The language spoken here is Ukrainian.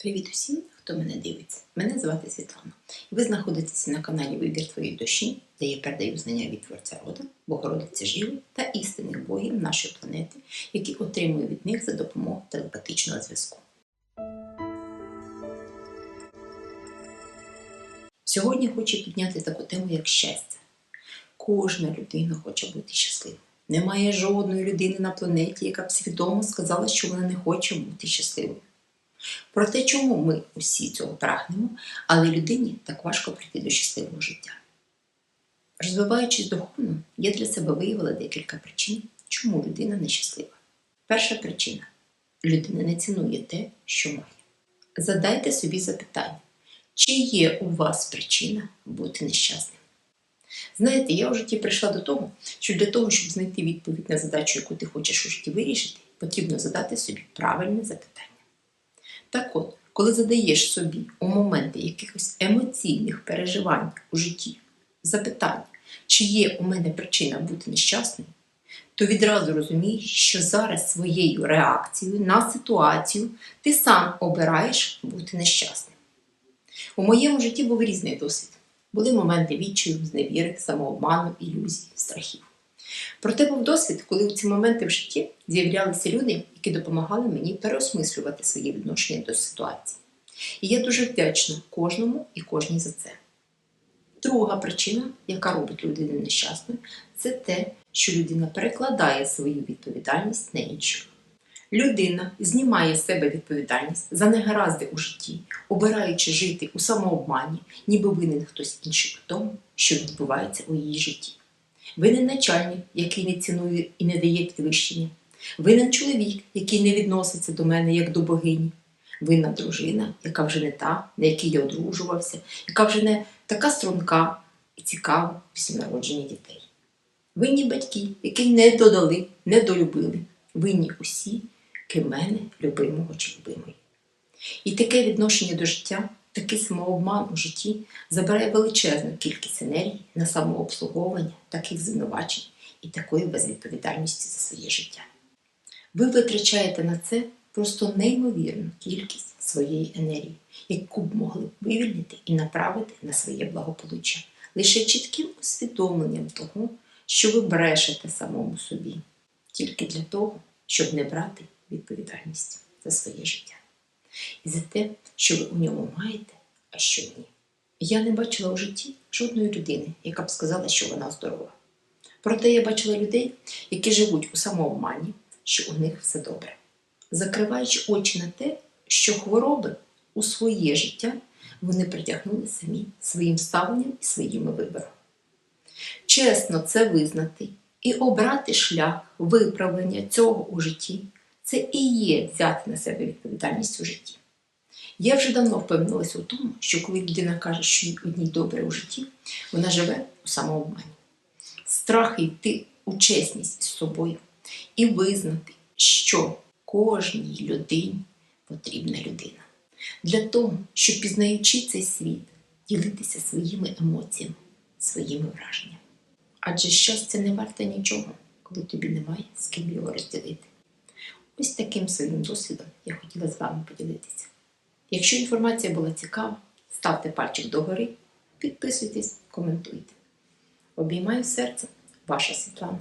Привіт усім, хто мене дивиться. Мене звати Світлана. Ви знаходитеся на каналі Вибір твоєї душі, де я передаю знання від Творця рода, Богородиці Живи та істинних богів нашої планети, які отримую від них за допомогою телепатичного зв'язку. Сьогодні хочу підняти таку тему, як щастя. Кожна людина хоче бути щасливою. Немає жодної людини на планеті, яка б свідомо сказала, що вона не хоче бути щасливою. Про те, чому ми усі цього прагнемо, але людині так важко прийти до щасливого життя. Розвиваючись духовно, я для себе виявила декілька причин, чому людина нещаслива. Перша причина людина не цінує те, що має. Задайте собі запитання, чи є у вас причина бути нещасним? Знаєте, я в житті прийшла до того, що для того, щоб знайти відповідь на задачу, яку ти хочеш у житті вирішити, потрібно задати собі правильне запитання. Так от, коли задаєш собі у моменти якихось емоційних переживань у житті запитання, чи є у мене причина бути нещасним, то відразу розумієш, що зараз своєю реакцією на ситуацію ти сам обираєш бути нещасним. У моєму житті був різний досвід. Були моменти відчаю, зневіри, самообману, ілюзій, страхів. Проте був досвід, коли у ці моменти в житті з'являлися люди, які допомагали мені переосмислювати своє відношення до ситуації. І я дуже вдячна кожному і кожній за це. Друга причина, яка робить людину нещасною, це те, що людина перекладає свою відповідальність на інших. Людина знімає з себе відповідальність за негаразди у житті, обираючи жити у самообмані, ніби винен хтось інший у тому, що відбувається у її житті. Винен начальник, який не цінує і не дає підвищення. Винен чоловік, який не відноситься до мене як до богині. Винна дружина, яка вже не та, на якій я одружувався, яка вже не така струнка і цікава після народження дітей. Винні батьки, які не додали, не долюбили. Винні усі, крім мене, любимого чи любимої. І таке відношення до життя, такий самообман у житті забирає величезну кількість енергії на самообслуговування, таких звинувачень і такої безвідповідальності за своє життя. Ви витрачаєте на це просто неймовірну кількість своєї енергії, яку б могли вивільнити і направити на своє благополуччя, лише чітким усвідомленням того, що ви брешете самому собі, тільки для того, щоб не брати відповідальність за своє життя. І за те, що ви у ньому маєте, а що ні. Я не бачила у житті жодної людини, яка б сказала, що вона здорова. Проте я бачила людей, які живуть у самообмані, що у них все добре, закриваючи очі на те, що хвороби у своє життя вони притягнули самі своїм ставленням і своїми виборами. Чесно це визнати і обрати шлях виправлення цього у житті це і є взяти на себе відповідальність у житті. Я вже давно впевнилася у тому, що коли людина каже, що їй одній добре у житті, вона живе у самообмані. Страх йти у чесність з собою і визнати, що кожній людині потрібна людина. Для того, щоб пізнаючи цей світ, ділитися своїми емоціями, своїми враженнями. Адже щастя не варте нічого, коли тобі немає з ким його розділити. Ось таким своїм досвідом я хотіла з вами поділитися. Якщо інформація була цікава, ставте пальчик догори, підписуйтесь, коментуйте. Обіймаю серце, ваша Світлана.